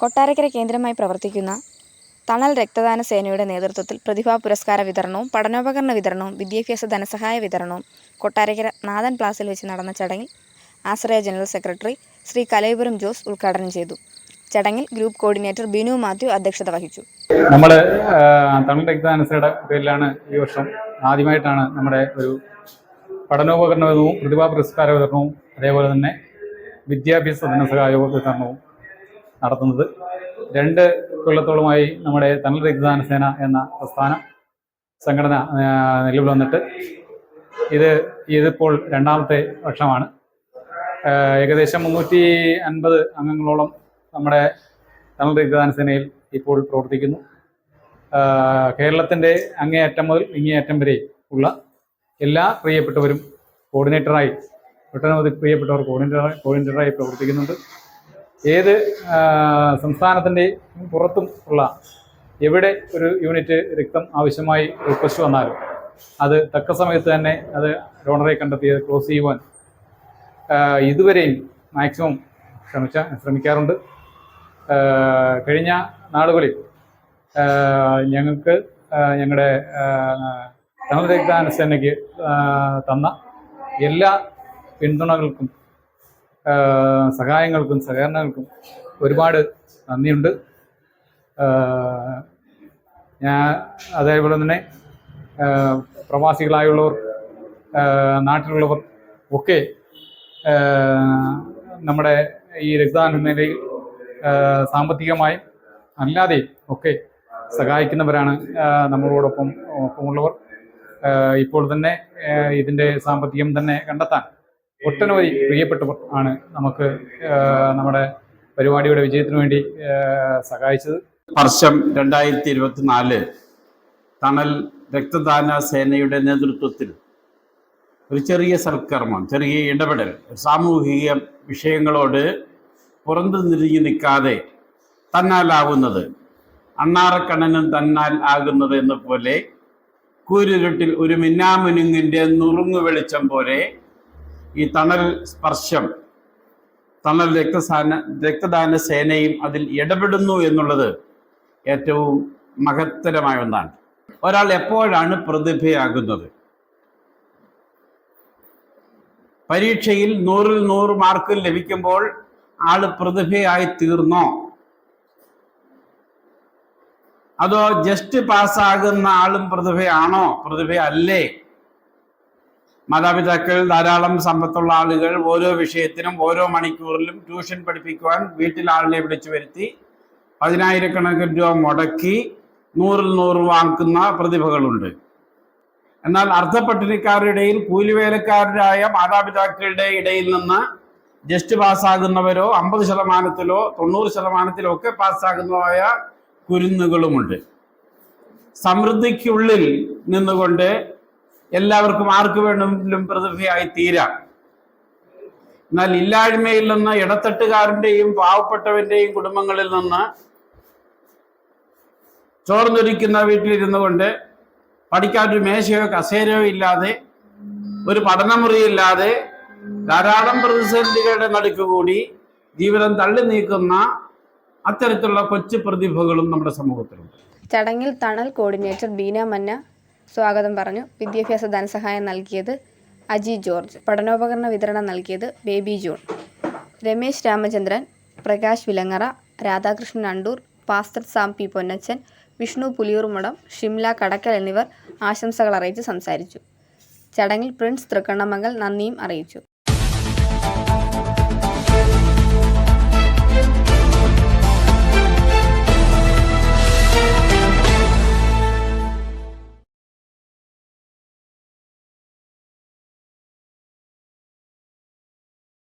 കൊട്ടാരക്കര കേന്ദ്രമായി പ്രവർത്തിക്കുന്ന തണൽ രക്തദാന സേനയുടെ നേതൃത്വത്തിൽ പ്രതിഭാ പുരസ്കാര വിതരണവും പഠനോപകരണ വിതരണവും വിദ്യാഭ്യാസ ധനസഹായ വിതരണവും കൊട്ടാരക്കര നാഥൻ പ്ലാസിൽ വെച്ച് നടന്ന ചടങ്ങിൽ ആശ്രയ ജനറൽ സെക്രട്ടറി ശ്രീ കലൈപുരം ജോസ് ഉദ്ഘാടനം ചെയ്തു. ചടങ്ങിൽ ഗ്രൂപ്പ് കോർഡിനേറ്റർ ബിനു മാത്യു അധ്യക്ഷത വഹിച്ചു. നമ്മൾ തമിഴ് രക്തദാനസയുടെ പേരിലാണ് ഈ വർഷം ആദ്യമായിട്ടാണ് നമ്മുടെ ഒരു പഠനോപകരണ വിതരണവും പ്രതിഭാ പുരസ്കാര വിതരണവും അതേപോലെ തന്നെ വിദ്യാഭ്യാസ ധനസഹായ വിതരണവും നടത്തുന്നത്. രണ്ട് കൊല്ലത്തോളമായി നമ്മുടെ തണൽ രക്തദാന സേന എന്ന പ്രസ്ഥാനം സംഘടന നിലവിൽ വന്നിട്ട്. ഇത് ഇതിപ്പോൾ രണ്ടാമത്തെ വർഷമാണ്. ഏകദേശം മുന്നൂറ്റി അൻപത് അംഗങ്ങളോളം നമ്മുടെ തണൽ രക്തദാന സേനയിൽ ഇപ്പോൾ പ്രവർത്തിക്കുന്നു. കേരളത്തിന്റെ അങ്ങേയറ്റം മുതൽ ഇങ്ങേയറ്റം വരെ ഉള്ള എല്ലാ പ്രിയപ്പെട്ടവരും കോർഡിനേറ്ററായി ഒട്ടനവധി പ്രിയപ്പെട്ടവർ കോർഡിനേറ്ററായി കോർഡിനേറ്ററായി പ്രവർത്തിക്കുന്നുണ്ട്. ഏത് സംസ്ഥാനത്തിന്റെ പുറത്തും ഉള്ള എവിടെ ഒരു യൂണിറ്റ് രക്തം ആവശ്യമായി റിക്വസ്റ്റ് വന്നാലും അത് തക്ക സമയത്ത് തന്നെ അത് ഡോണറെ കണ്ടെത്തി അത് ക്ലോസ് ചെയ്യുവാൻ ഇതുവരെയും മാക്സിമം ശ്രമിച്ച ശ്രമിക്കാറുണ്ട്. കഴിഞ്ഞ നാളുകളിൽ ഞങ്ങൾക്ക് ഞങ്ങളുടെ തമിഴ് രക്താനുസേനയ്ക്ക് തന്ന എല്ലാ പിന്തുണകൾക്കും സഹായങ്ങൾക്കും സഹകരണങ്ങൾക്കും ഒരുപാട് നന്ദിയുണ്ട്. ഞാൻ അതേപോലെ തന്നെ പ്രവാസികളായുള്ളവർ നാട്ടിലുള്ളവർ ഒക്കെ നമ്മുടെ ഈ രക്തദാന ആഹ് സാമ്പത്തികമായും അല്ലാതെയും ഒക്കെ സഹായിക്കുന്നവരാണ് നമ്മളോടൊപ്പം ഒപ്പമുള്ളവർ. ഇപ്പോൾ തന്നെ ഇതിന്റെ സാമ്പത്തികം തന്നെ കണ്ടെത്താൻ ഒട്ടനവധി പ്രിയപ്പെട്ടവർ ആണ് നമുക്ക് നമ്മുടെ പരിപാടിയുടെ വിജയത്തിന് വേണ്ടി സഹായിച്ചത്. വർഷം രണ്ടായിരത്തി ഇരുപത്തിനാല് തണൽ രക്തദാന സേനയുടെ നേതൃത്വത്തിൽ ഒരു ചെറിയ സൽക്കർമ്മം ചെറിയ ഇടപെടൽ സാമൂഹിക വിഷയങ്ങളോട് പുറന്തു തിരിഞ്ഞു നിൽക്കാതെ തന്നാലാവുന്നത് അണ്ണാറക്കണ്ണനും തന്നാൽ ആകുന്നത് എന്ന പോലെ കൂരിരുട്ടിൽ ഒരു മിന്നാമുനുങ്ങിന്റെ നുറുങ്ങു വെളിച്ചം പോലെ ഈ തണൽ സ്പർശം തണൽ രക്തസാന രക്തദാന സേനയും അതിൽ ഇടപെടുന്നു എന്നുള്ളത് ഏറ്റവും മഹത്തരമായ ഒന്നാണ്. ഒരാൾ എപ്പോഴാണ് പ്രതിഭയാകുന്നത്? പരീക്ഷയിൽ നൂറിൽ നൂറ് മാർക്ക് ലഭിക്കുമ്പോൾ ആൾ പ്രതിഭയായി തീർന്നോ? അതോ ജസ്റ്റ് പാസ്സാകുന്ന ആളും പ്രതിഭയാണോ? പ്രതിഭയല്ലേ? മാതാപിതാക്കൾ ധാരാളം സമ്പത്തുള്ള ആളുകൾ ഓരോ വിഷയത്തിനും ഓരോ മണിക്കൂറിലും ട്യൂഷൻ പഠിപ്പിക്കുവാൻ വീട്ടിൽ ആളിനെ വിളിച്ചു വരുത്തി. പതിനായിരക്കണക്കിന് രൂപ മുടക്കി നൂറിൽ നൂറ് വാങ്ങുന്ന പ്രതിഭകളുണ്ട്. എന്നാൽ അർദ്ധപട്ടിണിക്കാരുടെ ഇടയിൽ കൂലിവേലക്കാരായ മാതാപിതാക്കളുടെ ഇടയിൽ നിന്ന് ജസ്റ്റ് പാസ്സാകുന്നവരോ അമ്പത് ശതമാനത്തിലോ തൊണ്ണൂറ് ശതമാനത്തിലോ ഒക്കെ പാസ്സാകുന്നതായ കുരുന്നുകളുമുണ്ട്. സമൃദ്ധിക്കുള്ളിൽ നിന്നുകൊണ്ട് എല്ലാവർക്കും ആർക്ക് വേണമെങ്കിലും പ്രതിഭയായി തീരാം. എന്നാൽ ഇല്ലായ്മയിൽ നിന്ന് ഇടത്തട്ടുകാരന്റെയും പാവപ്പെട്ടവന്റെയും കുടുംബങ്ങളിൽ നിന്ന് ചോർന്നൊരിക്കുന്ന വീട്ടിലിരുന്നു കൊണ്ട് പഠിക്കാൻ ഒരു മേശയോ കസേരയോ ഇല്ലാതെ ഒരു പഠനമുറിയില്ലാതെ ധാരാളം പ്രതിസന്ധികളുടെ നടുക്ക് കൂടി ജീവിതം തള്ളി നീക്കുന്ന അത്തരത്തിലുള്ള കൊച്ചു പ്രതിഭകളും നമ്മുടെ സമൂഹത്തിലുണ്ട്. ചടങ്ങിൽ തണൽ കോർഡിനേറ്റർ ബീന മന്ന സ്വാഗതം പറഞ്ഞു. വിദ്യാഭ്യാസ ധനസഹായം നൽകിയത് അജി ജോർജ്. പഠനോപകരണ വിതരണം നൽകിയത് baby John. Ramesh Ramachandran Prakash Vilangara Radhakrishnan Andoor pastor Sam P Ponnachan Vishnu Puliyoormadom Shimla Kadakkal എന്നിവർ ആശംസകൾ അറിയിച്ച് സംസാരിച്ചു. ചടങ്ങിൽ പ്രിൻസ് തൃക്കണ്ണമംഗൽ നന്ദിയും അറിയിച്ചു.